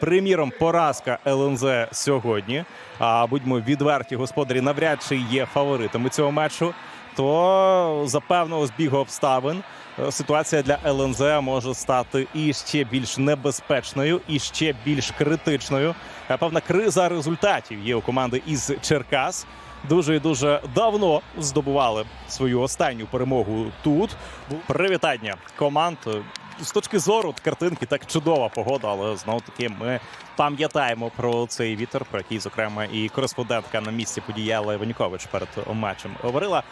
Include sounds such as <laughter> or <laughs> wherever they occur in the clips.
Приміром, поразка ЛНЗ сьогодні. А будьмо відверті, господарі навряд чи є фаворитами цього матчу. То за певного збігу обставин е, ситуація для ЛНЗ може стати і ще більш небезпечною, і ще більш критичною. Е, Певна криза результатів є у команди із Черкас. Дуже і дуже давно здобували свою останню перемогу тут. Привітання команд. З точки зору картинки так чудова погода, але знову таки ми пам'ятаємо про цей вітер, про який, зокрема, і кореспондентка на місці Алла Іванюкович перед матчем говорила.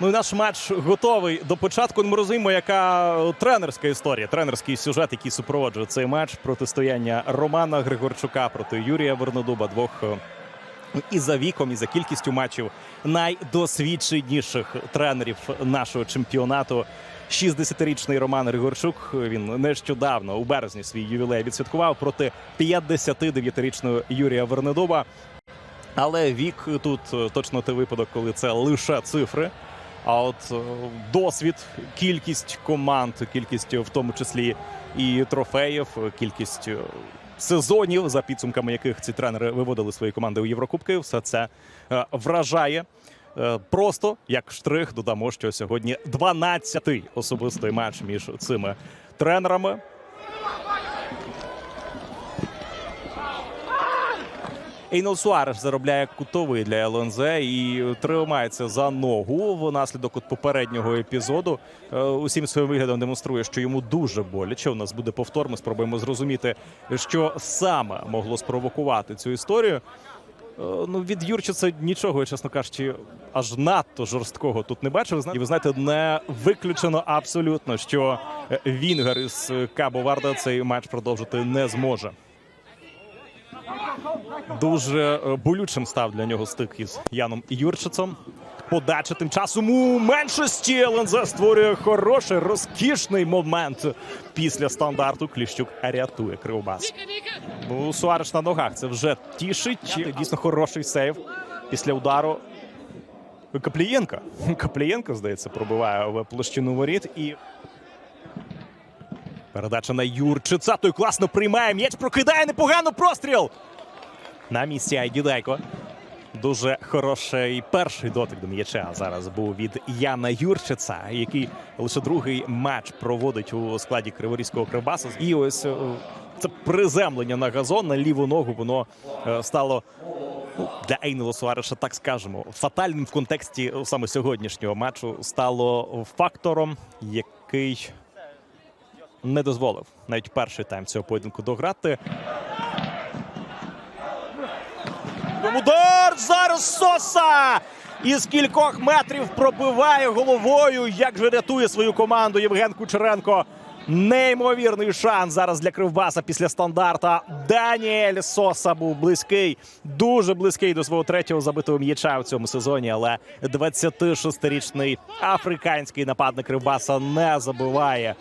Ну і наш матч готовий до початку. Ну, Ми розуміємо, яка тренерська історія, тренерський сюжет, який супроводжує цей матч. Протистояння Романа Григорчука проти Юрія Вернодуба, двох е, і за віком, і за кількістю матчів найдосвідченіших тренерів нашого чемпіонату. 60-річний Роман Григорчук. Він нещодавно у березні свій ювілей відсвяткував проти 59-річного Юрія Вернедуба. Але вік тут е, точно той випадок, коли це лише цифри. А от е, досвід, кількість команд, кількість в тому числі і трофеїв, кількість е, сезонів, за підсумками яких ці тренери виводили свої команди у Єврокубки, все це е, вражає. Е, Просто як штрих додамо, що сьогодні 12-й особистий матч між цими тренерами. Ейнол Суареш заробляє кутовий для ЛНЗ і тримається за ногу внаслідок от попереднього епізоду. Е, Усім своїм виглядом демонструє, що йому дуже боляче. У нас буде повтор. Ми спробуємо зрозуміти, що саме могло спровокувати цю історію. Е, Ну, від Юрчица нічого, чесно кажучи, аж надто жорсткого тут не бачив. І ви знаєте, не виключено абсолютно, що Вінгер із Кабо Варда цей матч продовжити не зможе. Дуже е, болючим став для нього стик із Яном Юрчицем. Подача тим часом у меншості ЛНЗ створює хороший, розкішний момент після стандарту. Кліщук рятує Кривбас. Ну, Суареш на ногах. Це вже тішить. Дійсно хороший сейв після удару. Каплієнка. <laughs> Каплієнка, здається, пробиває в площину воріт і. Передача на Юрчица. Той класно приймає. М'яч прокидає непогано простріл. На місці Айдідайко. Дуже хороший перший дотик до м'яча зараз був від Яна Юрчица, який лише другий матч проводить у складі Криворізького Кривбасу. І ось е, це приземлення на газон на ліву ногу. Воно е, стало ну, для Ейнела Суареша, так скажемо, фатальним в контексті саме сьогоднішнього матчу стало фактором, який не дозволив навіть перший тайм цього поєдинку дограти. Удар зараз Соса! Із кількох метрів пробиває головою. Як же рятує свою команду Євген Кучеренко. Неймовірний шанс зараз для Кривбаса після стандарта. Даніель Соса був близький, дуже близький до свого третього забитого м'яча в цьому сезоні. Але 26-річний африканський нападник Кривбаса не забиває.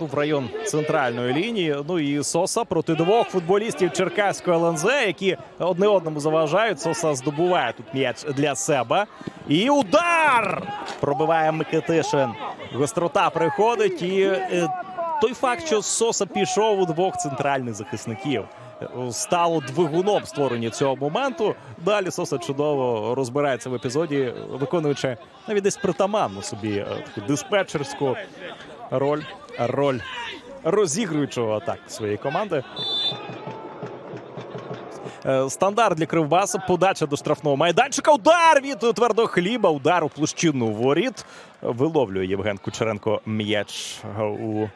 Ну, в район центральної лінії. Ну і Соса проти двох футболістів Черкаського ЛНЗ, які одне одному заважають. Соса здобуває тут м'яч для себе. І удар! Пробиває Микитишин. Гострота приходить. І е, той факт, що Соса пішов у двох центральних захисників. Стало двигуном створення цього моменту. Далі Соса чудово розбирається в епізоді, виконуючи навіть десь притаманну собі е, таку диспетчерську роль, роль розігруючого атак своєї команди. Е, Стандарт для Кривбаса. Подача до штрафного майданчика. Удар від твердого хліба. Удар у площину воріт. Виловлює Євген Кучеренко м'яч у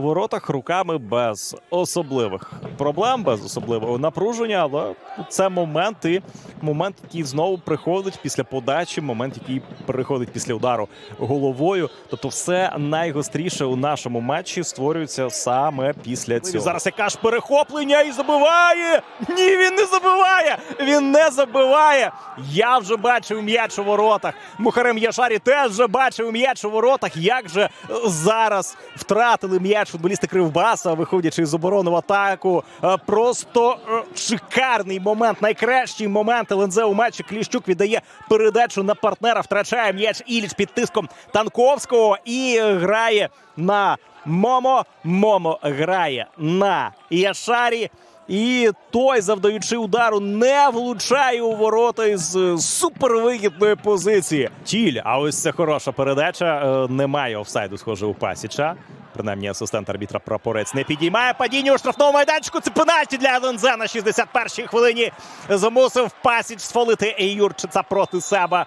воротах руками без особливих проблем, без особливого напруження. Але це момент і момент, який знову приходить після подачі, момент, який приходить після удару головою. Тобто, все найгостріше у нашому матчі створюється саме після цього. Зараз яка ж перехоплення і забиває. Ні, він не забиває. Він не забиває. Я вже бачив м'яч у воротах. Мухарем Яшарі теж вже бачив м'яч у воротах. Як же зараз втратили м'яч футболісти Кривбаса, виходячи з оборони в атаку. Е, Просто е, шикарний момент, найкращий момент ЛНЗ у матчі. Кліщук віддає передачу на партнера. Втрачає м'яч Іліч під тиском Танковського і грає на Момо. Момо грає на Яшарі. І той, завдаючи удару, не влучає у ворота із е, супервигідної позиції. Тіль, а ось це хороша передача. Немає офсайду, схоже, у Пасіча. Принаймні, асистент арбітра прапорець не підіймає падіння у штрафному майданчику. Це пенальті для ЛНЗ на 61-й хвилині. Змусив Пасіч сфолити Юрчица проти себе.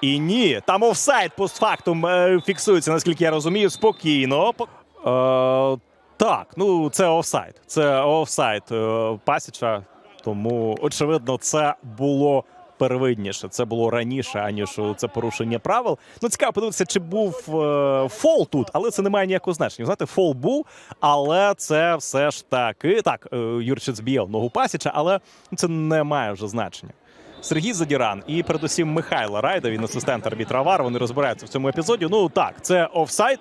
І ні, там офсайд постфактум е, фіксується, наскільки я розумію, спокійно. Е, так, ну це офсайд. Це офсайд е, Пасіча. Тому, очевидно, це було первинніше. Це було раніше, аніж це порушення правил. Ну, цікаво подивитися, чи був е, фол тут, але це не має ніякого значення. Знаєте, фол був, але це все ж таки. Так, е, збіяв ногу Пасіча, але це не має вже значення. Сергій Задіран і передусім Михайло Райда, він асистент арбітра ВАР. Вони розбираються в цьому епізоді. Ну так, це офсайд.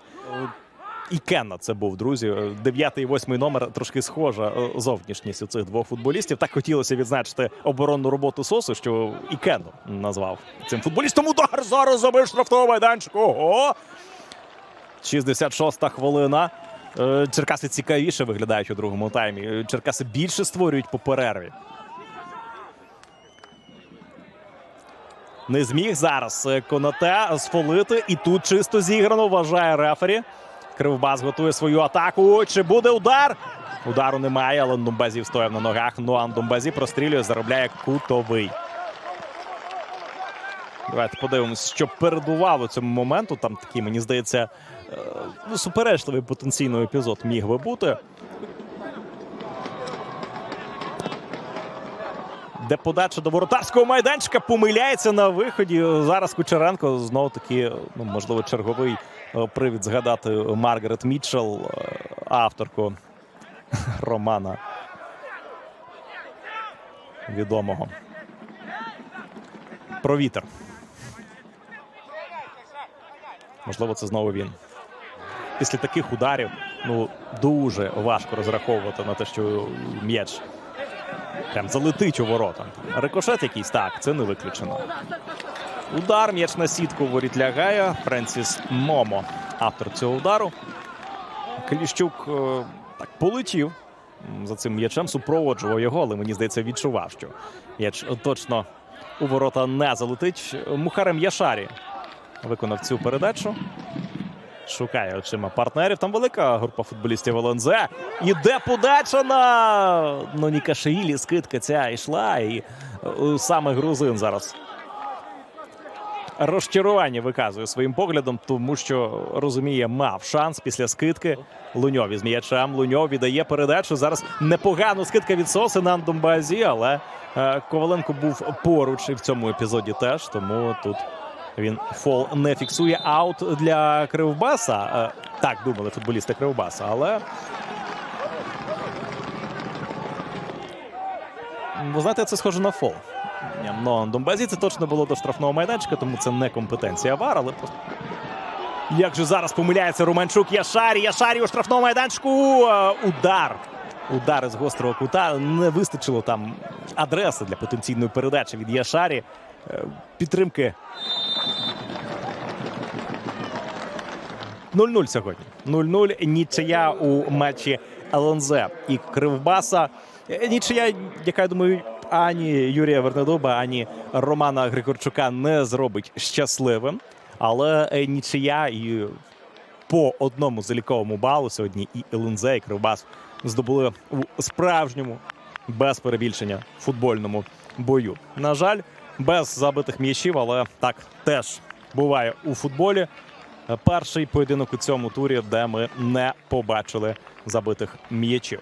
Е, І Кенна це був, друзі. Дев'ятий і восьмий номер трошки схожа е, зовнішність у цих двох футболістів. Так хотілося відзначити оборонну роботу Сосу, що і Кенну назвав цим футболістом. Удар зараз забив штрафного майданчику. Ого! 66-та хвилина. Е, Черкаси цікавіше виглядають у другому таймі. Е, Черкаси більше створюють по перерві. Не зміг зараз е, Конате сфолити. І тут чисто зіграно, вважає рефері. Кривбас готує свою атаку. Чи буде удар? Удару немає, але Ндумбазі стояв на ногах. Ну а Ндумбазі прострілює, заробляє кутовий. Давайте подивимось, що передував у цьому моменту. Там такий, мені здається, е, суперечливий потенційно епізод міг би бути. Де подача до воротарського майданчика помиляється на виході. Зараз Кучеренко знову таки, ну можливо, черговий е, привід згадати Маргарет Мітчелл, е, авторку <laughs> романа відомого. Про вітер. Можливо, це знову він. Після таких ударів ну дуже важко розраховувати на те, що м'яч прям залетить у ворота. Рикошет якийсь так, це не виключено. Удар, м'яч на сітку воріт лягає. Френсіс Момо, автор цього удару. Кліщук е, так полетів за цим м'ячем, супроводжував його, але мені здається, відчував, що м'яч точно у ворота не залетить. Мухарем Яшарі виконав цю передачу. Шукає очима партнерів. Там велика група футболістів ЛНЗ. Іде подача на ну, Нікашеїлі. Скидка ця йшла. І е, саме грузин зараз розчарування виказує своїм поглядом, тому що розуміє, мав шанс після скидки. Луньові з м'ячем. Луньов віддає передачу. Зараз непогану скидка від Соси на Андомбазі, але е, Коваленко був поруч і в цьому епізоді теж. Тому тут він фол не фіксує. Аут для Кривбаса. Е, так думали футболісти Кривбаса, але. Ви знаєте, це схоже на фол. Ні, Ну, Донбазі це точно було до штрафного майданчика, тому це не компетенція ВАР, але просто. Як же зараз помиляється Романчук Яшарі. Яшарі у штрафному майданчику. Е, Удар. Удар із гострого кута. Не вистачило там адреси для потенційної передачі від Яшарі. Е, Підтримки 0-0 сьогодні. 0-0. Нічия у матчі ЛНЗ і Кривбаса. Нічия, яка я думаю, ані Юрія Вернедуба, ані Романа Григорчука не зробить щасливим. Але нічия і по одному заліковому балу сьогодні і ЛНЗ, і Кривбас здобули у справжньому, без перебільшення футбольному бою. На жаль, без забитих м'ячів, але так теж буває у футболі. Перший поєдинок у цьому турі, де ми не побачили забитих м'ячів.